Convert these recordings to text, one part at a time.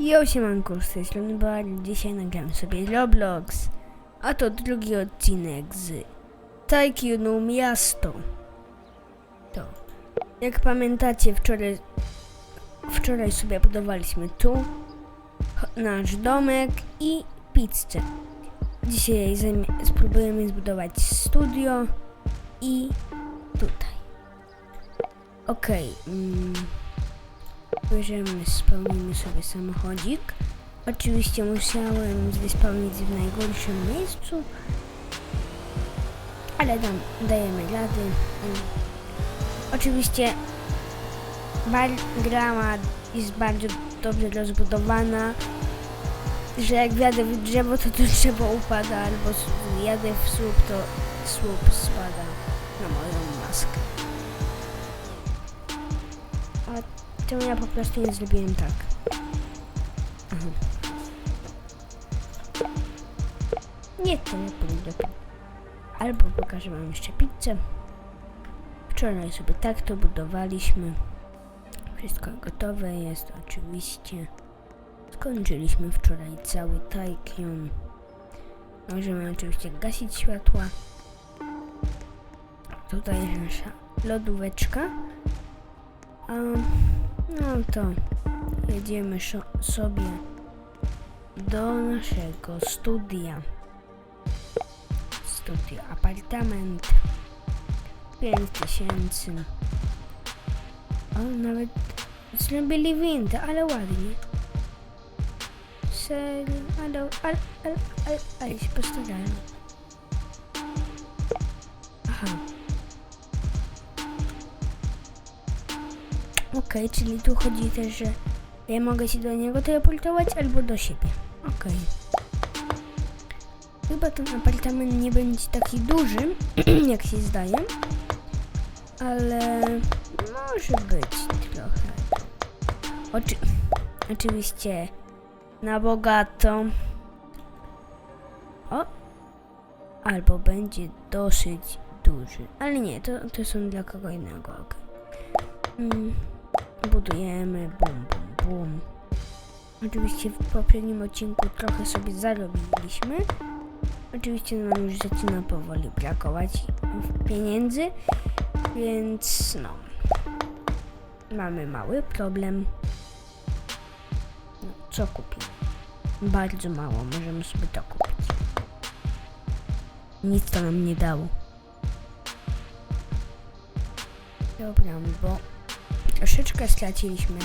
Jo, siemanko, z tej strony. Dzisiaj nagramy sobie Roblox. A to drugi odcinek z Tycoonu Miasto. To. Jak pamiętacie, wczoraj, wczoraj sobie budowaliśmy tu nasz domek i pizzę. Dzisiaj spróbujemy zbudować studio i tutaj. Okej. mm. Bierzemy, spełnimy sobie samochodzik. Oczywiście musiałem zespełnić w najgorszym miejscu, ale dam, dajemy rady. Oczywiście bar, gra ma, jest bardzo dobrze rozbudowana, że jak wjadę w drzewo, to to drzewo upada, albo jadę w słup, to słup spada na moją maskę. Ja po prostu nie zrobiłem tak? Aha. Nie, to nie pójdę. Albo pokażę wam jeszcze pizzę. Wczoraj sobie tak to budowaliśmy. Wszystko gotowe jest oczywiście. Skończyliśmy wczoraj cały tajkion. Możemy oczywiście gasić światła. Tutaj nasza lodóweczka. A, no to jedziemy sobie do naszego studia. Studio, apartament. 5000. O, nawet zrobili windę, ale ładnie. Serio, ale, ale, ale, ale, ale się postarali. Aha. Okej, czyli tu chodzi też, że ja mogę się do niego teleportować albo do siebie. Okej. Chyba ten apartament nie będzie taki duży, jak się zdaje. Ale może być trochę. Oczy... Oczywiście na bogato. O! Albo będzie dosyć duży. Ale nie, to, to są dla kogo innego. okej. Mm, budujemy, bum, bum, bum. Oczywiście w poprzednim odcinku trochę sobie zarobiliśmy. Oczywiście nam już zaczyna powoli brakować pieniędzy, więc no. Mamy mały problem. No, co kupić? Bardzo mało, możemy sobie to kupić. Nic to nam nie dało. Dobra, bo troszeczkę straciliśmy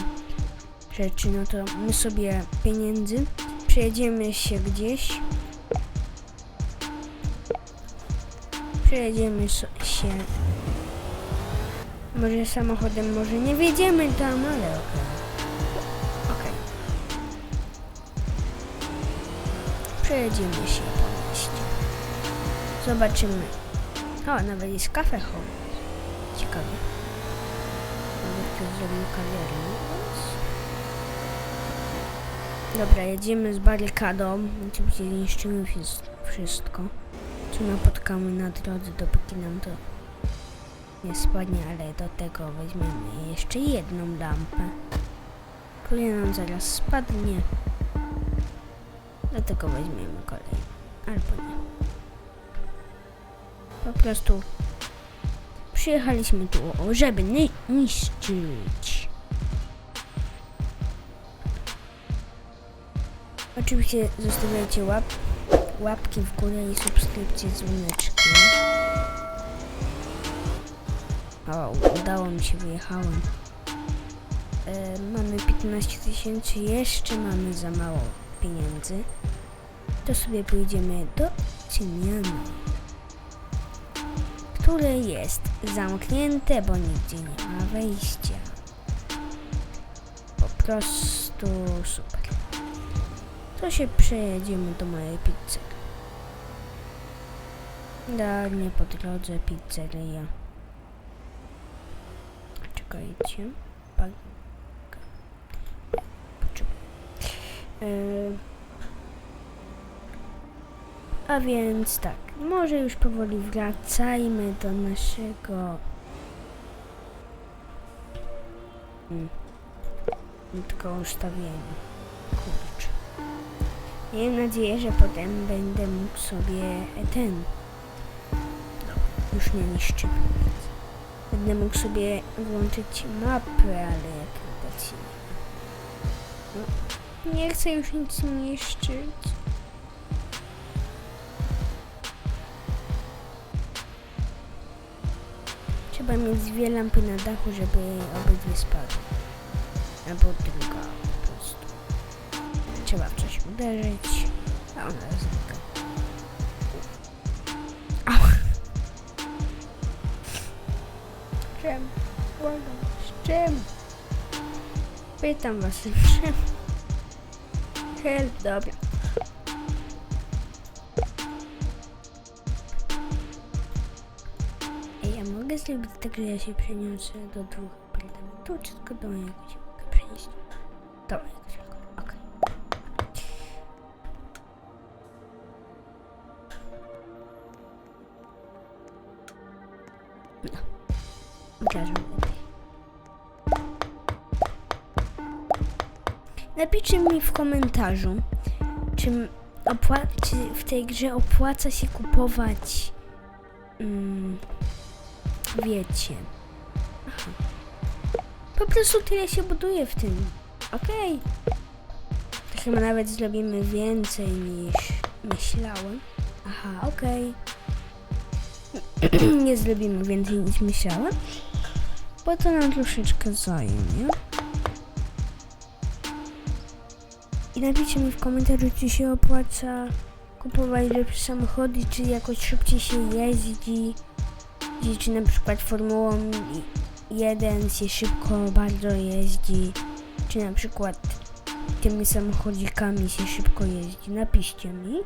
rzeczy, no to my sobie pieniędzy przejedziemy się gdzieś. Przejedziemy się. Może samochodem, może nie wjedziemy tam, ale okej. Okej. Przejedziemy się po mieście. Zobaczymy. O, nawet jest kafe home. Ciekawe. Zrobił kawiarnię. Dobra, jedziemy z barykadą. Oczywiście niszczymy wszy- wszystko, co napotkamy na drodze, dopóki nam to nie spadnie, ale do tego weźmiemy jeszcze jedną lampę, która nam zaraz spadnie. Dlatego weźmiemy kolejną, albo nie. Po prostu przyjechaliśmy tu, żeby ni- niszczyć. Oczywiście zostawiajcie łap, łapki w górę i subskrypcję z dzwoneczkiem. O, udało mi się, wyjechałem. E, mamy 15 tysięcy, jeszcze mamy za mało pieniędzy. To sobie pójdziemy do Cymianu, które jest zamknięte, bo nigdzie nie ma wejścia. Po prostu super. To się przejedziemy do mojej pizzy. Dalej po drodze pizzeria. Czekajcie. Yy. A więc tak, może już powoli wracajmy do naszego... Hmm. Tylko ustawienia. Kurczę. Miejmy nadzieję, że potem będę mógł sobie ten... Już nie niszczy. Będę mógł sobie włączyć mapę, ale widać nie. No, nie chcę już nic niszczyć. Trzeba mieć dwie lampy na dachu, żeby obydwie spadły. Albo druga po prostu. Trzeba w coś uderzyć, a ona znika. Czemu? Błagam, z czym? Pytam was, z czym? Help, dobra. Że ja się przeniosę do dwóch apartamentów, czy tylko do mojego się mogę przenieść? Do mojego tylko, okej. No, pokażę lepiej. Napiszcie mi w komentarzu, czy, czy w tej grze opłaca się kupować mm, wiecie. Aha. Po prostu tyle się buduje w tym. Okej. To chyba nawet zrobimy więcej niż myślałem. Aha, okej. Nie zrobimy więcej niż myślałem. Bo to nam troszeczkę zajmie. I napiszcie mi w komentarzu, czy się opłaca kupować lepsze samochody, czy jakoś szybciej się jeździ, czy na przykład Formułą 1 się szybko bardzo jeździ, czy na przykład tymi samochodzikami się szybko jeździ. Napiszcie mi,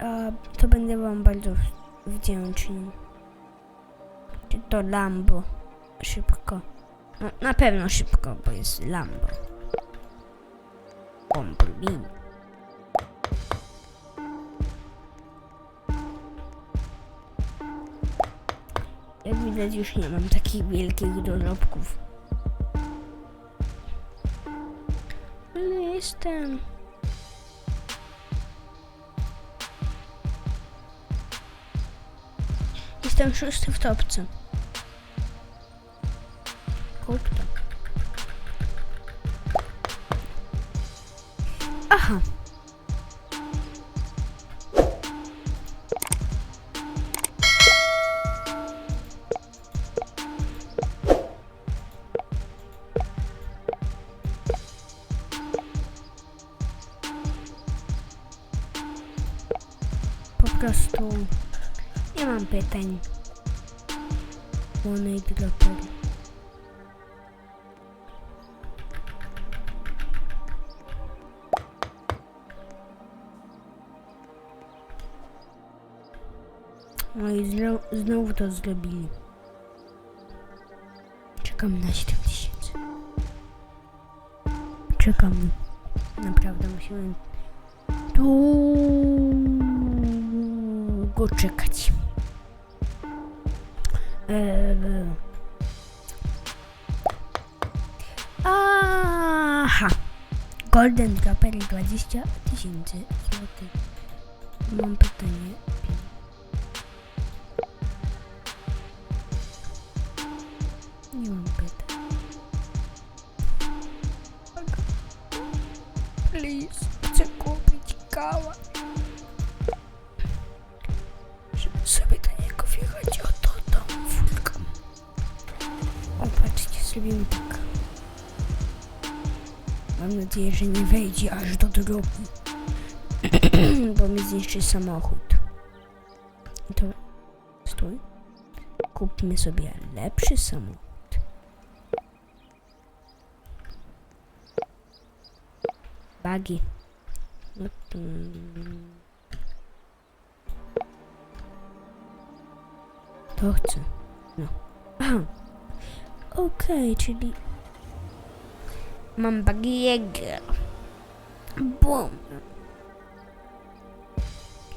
a to będę Wam bardzo wdzięczny. Czy to Lambo szybko? No, na pewno szybko, bo jest Lambo. Lamborghini. Jak widać już nie mam takich wielkich dorobków. Ale jestem. Jestem szósty w topce. Kup pytań. One dropper. No i znowu to zrobili. Czekam na 7 tysięcy. Czekam. Naprawdę musimy długo czekać. Aha. Golden Dropper 20 tysięcy złotych. Mam pytanie. Nie mam pytań. Please, chcę kupić. Zrobimy tak. Mam nadzieję, że nie wejdzie aż do drogi. Bo mi zniszczy samochód. To... Stój. Kupmy sobie lepszy samochód. Bagi. No. To chcę. No. Aha. Okej, czyli... Mam bagiegę. Bum.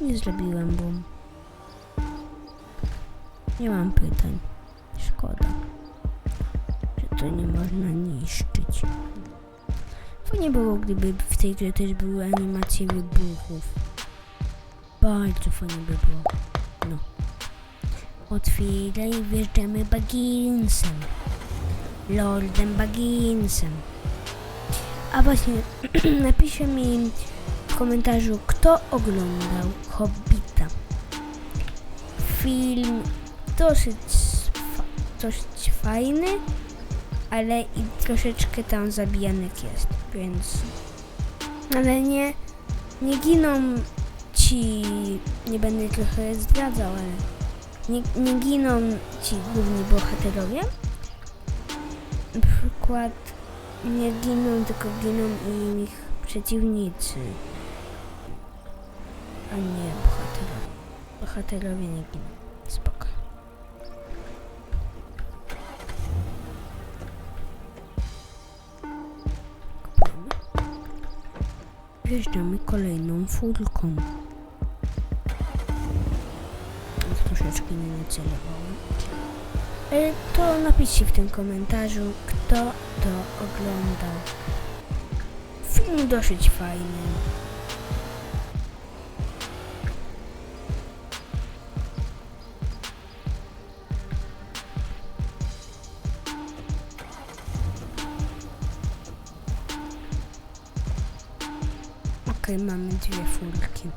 Nie zrobiłem bum. Nie mam pytań. Szkoda, że to nie można niszczyć. Fajnie było, gdyby w tej grze też były animacje wybuchów. Bardzo fajnie by było. No. Otwieraj, wjeżdżamy Bagginsem. Lordem Bagginsem. A właśnie, napisze mi w komentarzu, kto oglądał Hobbita. Film dosyć, dosyć fajny, ale i troszeczkę tam zabijanek jest, więc... Ale nie, nie giną ci, nie będę trochę zdradzał, ale nie, nie giną ci główni bohaterowie. Przykład nie giną, tylko giną ich przeciwnicy, a nie bohaterowie. Bohaterowie nie giną. Spoko. Wjeżdżamy kolejną furką. Troszeczkę nie nacelowałem. E, To napiszcie w tym komentarzu, kto to oglądał. Film dosyć fajny. Okej, mamy dwie furki.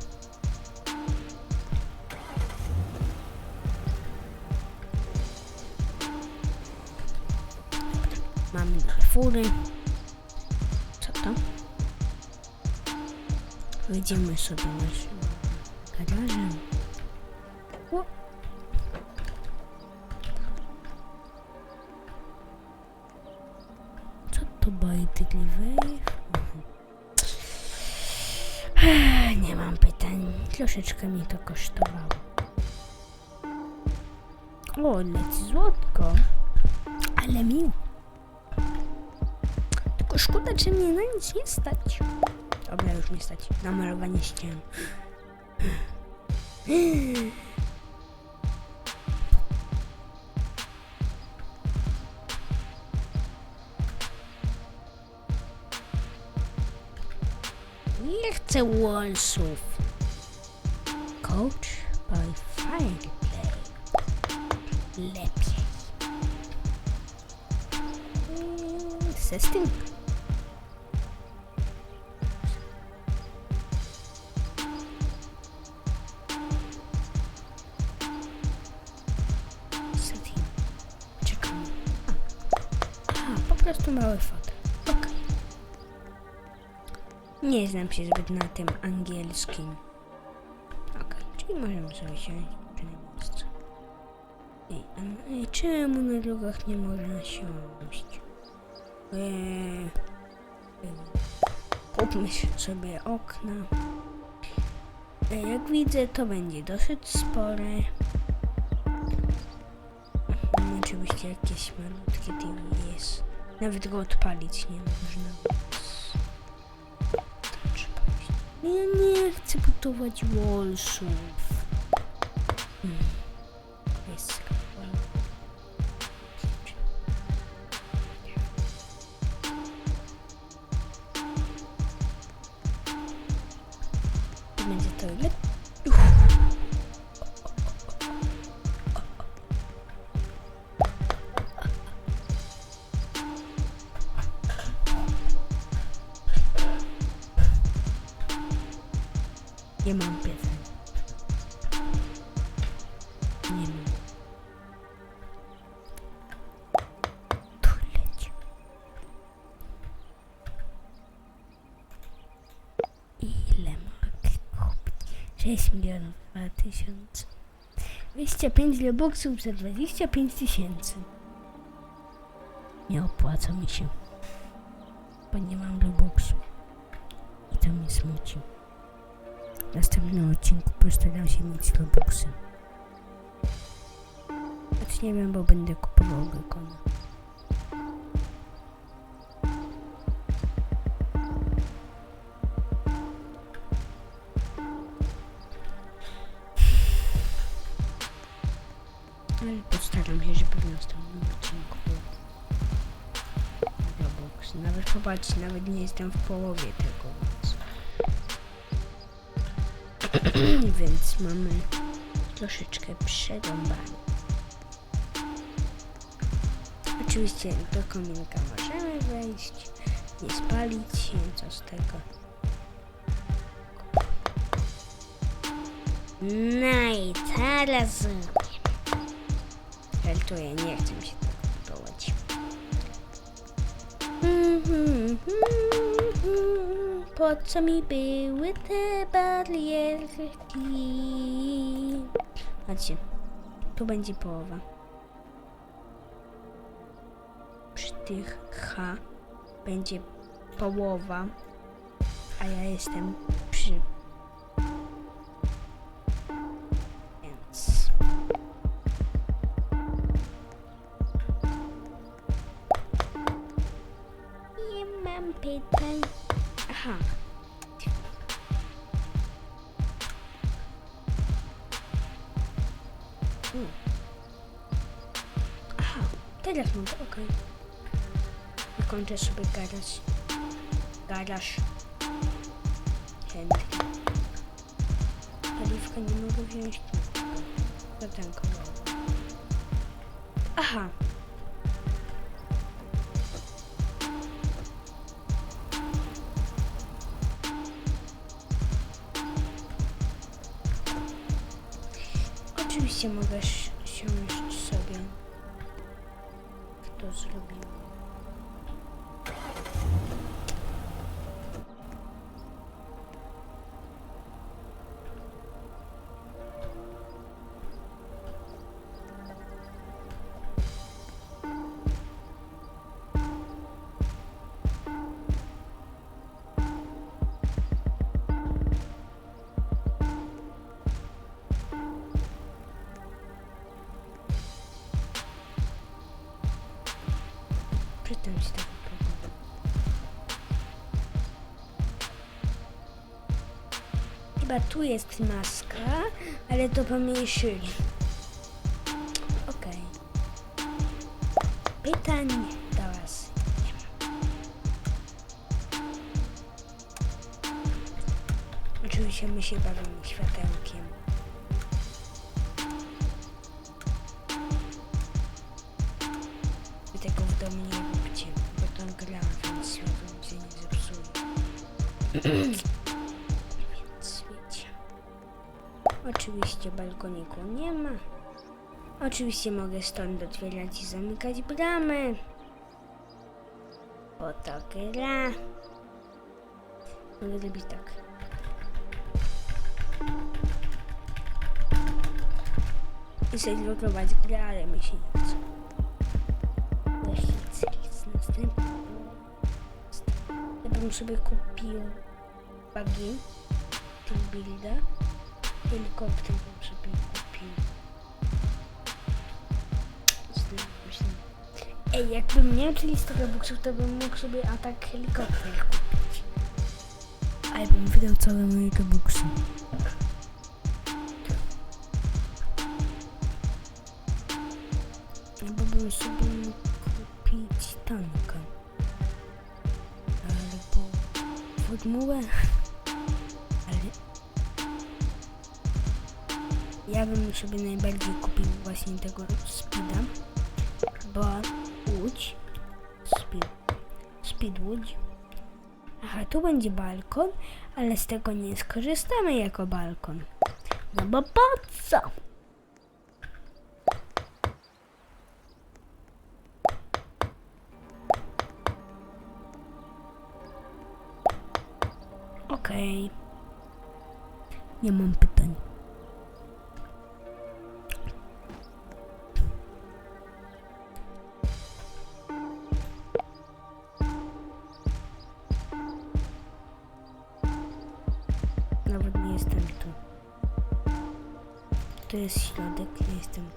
Fury. Co to? Wyjdziemy sobie naszym garażem. Co to bajtykli wave? Nie mam pytań. Troszeczkę mi to kosztowało. O, leci złotko. Szkoda, że mnie na nic nie stać. Dobra, już nie stać. Na malowanie ścian. Nie chcę Wallsów. Coach by Fireplay. Lepiej. Mm, Nie znam się zbyt na tym angielskim. Okej, czyli możemy sobie siąść na miejscu. Ej, czemu na drogach nie można siąść? Eee, kupmy sobie okna. Ej, jak widzę, to będzie dosyć spore. Mhm, Oczywiście jakieś malutkie TV jest. Nawet go odpalić nie można. Ja nie chcę budować wallsów. Hmm. Jest. 6 milionów 2 tysiące. 25 robuxów za 25 tysięcy. Nie opłaca mi się. Bo nie mam robuxu. I to mnie smuci. W następnym odcinku postaram się mieć robuxy. Choć nie wiem, bo będę kupował. Ale Nawet nie jestem w połowie tego, więc... więc mamy troszeczkę przerąbane. Oczywiście do kominka możemy wejść, nie spalić się, co z tego. No i teraz. Żartuję, nie chcę mi się. Po co mi były te barierki? Chodźcie, tu będzie połowa. Przy tych H będzie połowa, a ja jestem przy... Aha, teraz mogę, okej. Wykończę sobie garaż. Garaż. Chętnie. Paliwka nie mogę wziąć. Zatankowało. Aha. Oczywiście mogę Chyba tu jest maska, ale to pomniejszyli. Okej. Pytań do Was nie ma. Oczywiście my się bawimy światełkiem. Wy tego w domu nie róbcie, bo to gra, więc światło się nie zepsuje. Oczywiście balkoniku nie ma. Oczywiście mogę stąd otwierać i zamykać bramy. Bo to gra. Mogę zrobić tak. I sobie zlogować grę, ale mi się nie chce. Lechic, następny. Ja bym sobie kupił bagi, tym builda. Helikopter bym sobie kupił. Się. Ej, jakbym miał 300 robuxów, to bym mógł sobie atak helikopter kupić. Ale bym wydał całe moje robuxy. Albo bym sobie mógł kupić tanka. Albo formułę. Ja bym sobie najbardziej kupił właśnie tego speeda. Bo łódź. Speed. Speed łódź. Aha, tu będzie balkon, ale z tego nie skorzystamy jako balkon. No bo po co? Okej. Nie mam pytań. Jest nie jestem.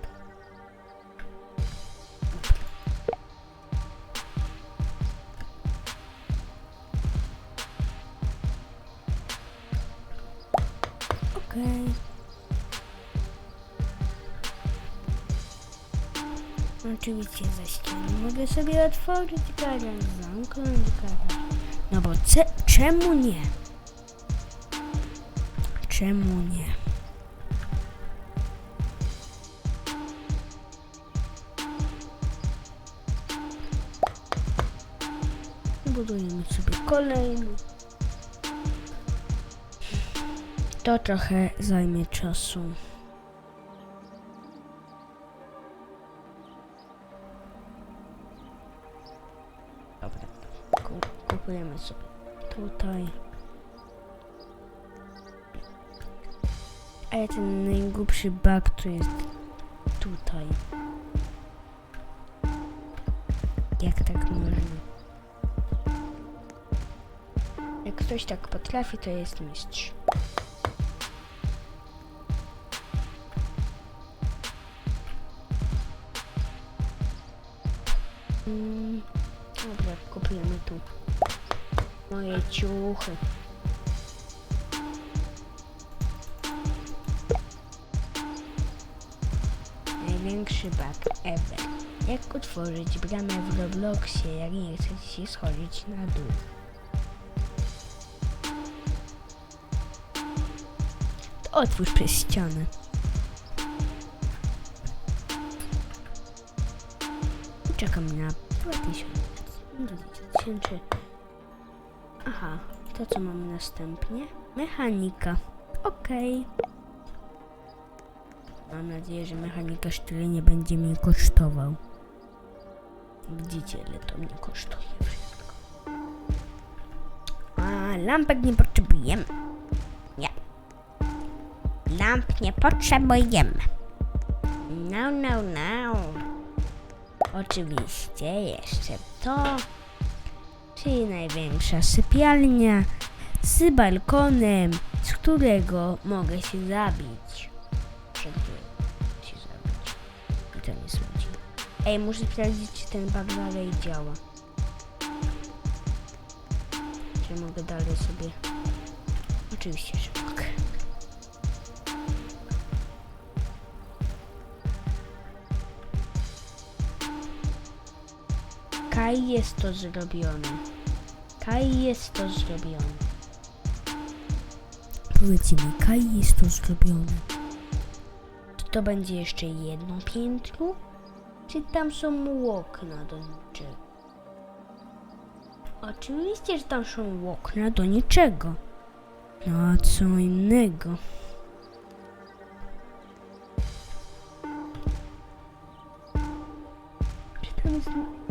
Okej. Oczywiście za ścianą mogę sobie otworzyć garaż, zamknąć garaż. No bo czemu nie? Czemu nie? Budujemy sobie kolejny. To trochę zajmie czasu. Dobra. Ku- Kupujemy sobie tutaj. Ale ten najgłupszy bug to jest tutaj. Jak tak można? Jak ktoś tak potrafi, to jest mistrz. Mm, dobra, kupujemy tu moje ciuchy. Największy bug ever. Jak otworzyć bramę w Robloxie, jak nie chcecie się schodzić na dół? Otwórz przez ścianę. Czekam na 2000. 2000. Aha, to co mamy następnie? Mechanika. Okej. Mam nadzieję, że mechanikarz tyle nie będzie mi kosztował. Widzicie, ile to mnie kosztuje wszystko. A, lampek nie potrzebujemy. Lamp nie potrzebujemy. No, no, no. Oczywiście jeszcze to, czyli największa sypialnia z balkonem, z którego mogę się zabić. Przed się zabić. I to nie sądzi. Ej, muszę sprawdzić, czy ten bug dalej działa. Czy mogę dalej sobie... Oczywiście, że Kaj jest to zrobione. Kaj jest to zrobione. Powiedz mi, Kaj jest to zrobione. Czy to będzie jeszcze jedno piętro? Czy tam są okna do niczego? Oczywiście, że tam są okna do niczego. No a co innego?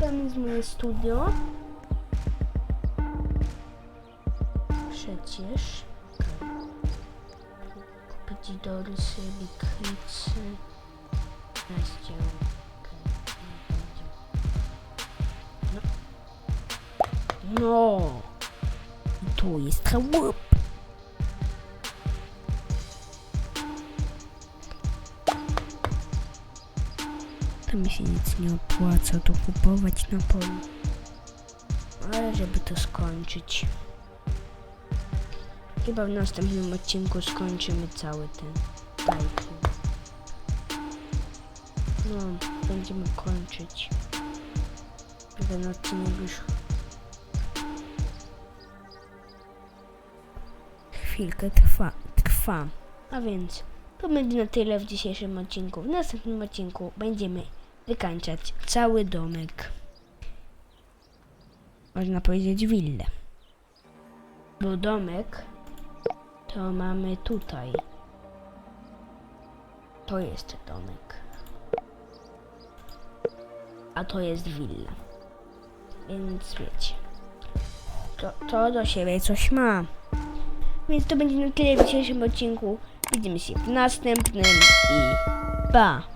Tam moje studio? Przecież. Kupić dorsy, bikricy. Naście. No. No. Tu jest chałup. To mi się nic nie opłaca tu kupować na polu. Ale żeby to skończyć. Chyba w następnym odcinku skończymy cały ten. No, będziemy kończyć. Ten odcinek już chwilkę trwa, trwa. A więc to będzie na tyle w dzisiejszym odcinku. W następnym odcinku będziemy wykańczać cały domek. Można powiedzieć willę. Bo domek to mamy tutaj. To jest domek. A to jest willa. Więc wiecie. To, to do siebie coś ma. Więc to będzie na tyle w dzisiejszym odcinku. Widzimy się w następnym i pa!